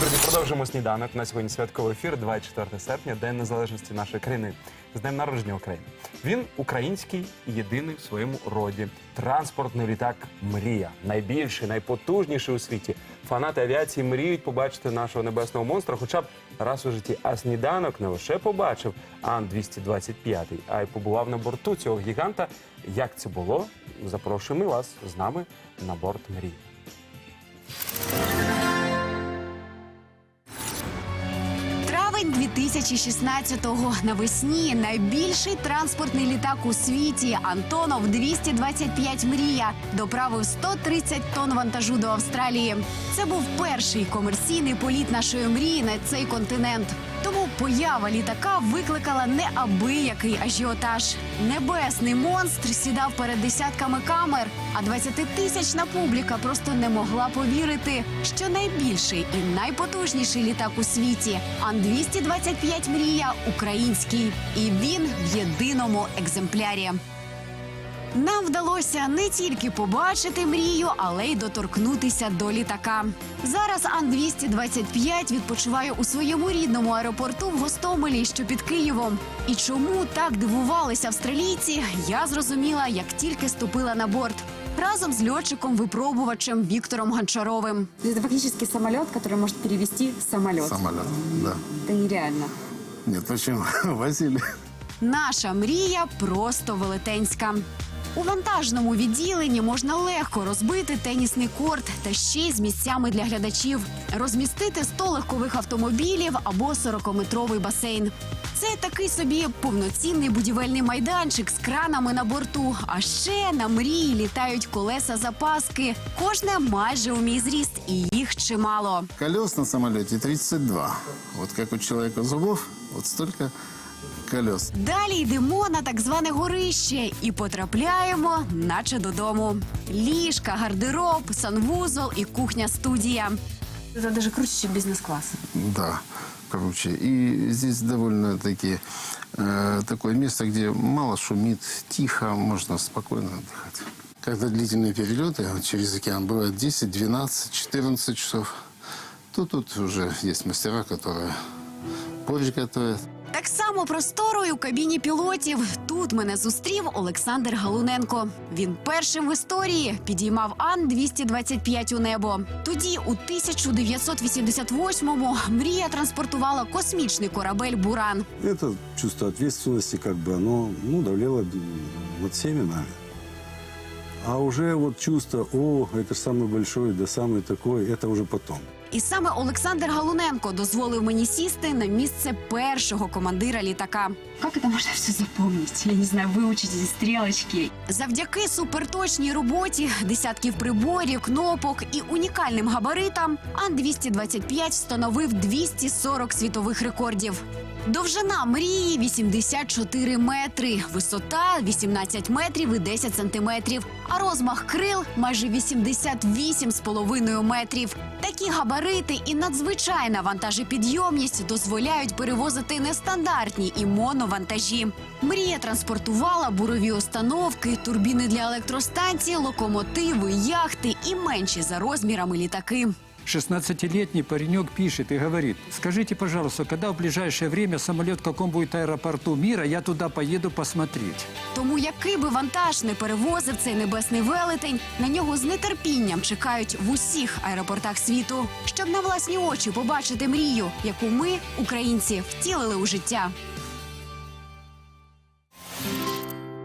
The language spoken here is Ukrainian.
Друзі, продовжуємо сніданок. На сьогодні святковий ефір, 24 серпня, День Незалежності нашої країни. З днем народження України. Він український єдиний в своєму роді. Транспортний літак Мрія. Найбільший, найпотужніший у світі. Фанати авіації мріють побачити нашого небесного монстра, хоча б раз у житті. А сніданок не лише побачив Ан-225, а й побував на борту цього гіганта. Як це було? Запрошуємо вас з нами на борт мрії. Травень 2016-го. Навесні найбільший транспортний літак у світі Антонов 225 Мрія доправив 130 тонн вантажу до Австралії. Це був перший комерційний політ нашої мрії на цей континент. Тому поява літака викликала неабиякий ажіотаж. Небесний монстр сідав перед десятками камер, а 20-тисячна публіка просто не могла повірити, що найбільший і найпотужніший літак у світі Ан-225 Мрія український, і він в єдиному екземплярі. Нам вдалося не тільки побачити мрію, але й доторкнутися до літака. Зараз Ан-225 відпочиває у своєму рідному аеропорту в Гостомелі, що під Києвом. І чому так дивувалися австралійці, я зрозуміла, як тільки ступила на борт. Разом з льотчиком-випробувачем Віктором Гончаровим. Это фактически самолет, который может перевести самолет. Самолет, да. Это нереально. Нет, почему? Возили. Наша мрія просто велетенська. У вантажному відділенні можна легко розбити тенісний корт та ще й з місцями для глядачів, розмістити 100 легкових автомобілів або 40-метровий басейн. Це такий собі повноцінний будівельний майданчик з кранами на борту. А ще на мрії літають колеса запаски. Кожне майже у мій зріст, і їх чимало. Колес на самолете 32. Вот как у человека зубов, вот столько колес. Далі йдемо на так зване горище і потрапляємо, наче додому. Ліжка, гардероб, санвузол і кухня-студія. Это даже круче, чем бизнес-класс. Да, короче. И здесь довольно-таки э, такое место, где мало шумит, тихо, можно спокойно отдыхать. Когда длительные перелеты вот через океан бывает 10, 12, 14 часов, то тут уже есть мастера, которые борщ готовят. Так само просторою в кабіні пілотів. Тут мене зустрів Олександр Галуненко. Він першим в історії підіймав Ан-225 у небо. Тоді, у 1988-му, мрія транспортувала космічний корабель Буран. Це чувство відповідальності, якби, оно, ну, давляло над всіми нами. А уже вот чувство, о, это ж самый большой, да самый такой, это уже потом. І саме Олександр Галуненко дозволив мені сісти на місце першого командира літака. Как это можно все запомнить? Я не знаю, выучить эти стрелочки. Завдяки суперточній роботі, десятків приборів, кнопок і унікальним габаритам Ан-225 встановив 240 світових рекордів. Довжина мрії 84 метри, висота 18 метрів і 10 сантиметрів, а розмах крил майже 88,5 метрів. Такі габарити і надзвичайна вантажепідйомність дозволяють перевозити нестандартні і моновантажі. Мрія транспортувала бурові установки, турбіни для електростанцій, локомотиви, яхти і менші за розмірами літаки. 16-летний паренек пишет и говорит, скажите, пожалуйста, когда в ближайшее время самолет в каком будет аэропорту мира, я туда поеду посмотреть. Тому який би вантаж не перевозив цей небесний велетень, на нього з нетерпінням чекають в усіх аеропортах світу, щоб на власні очі побачити мрію, яку ми, українці, втілили у життя.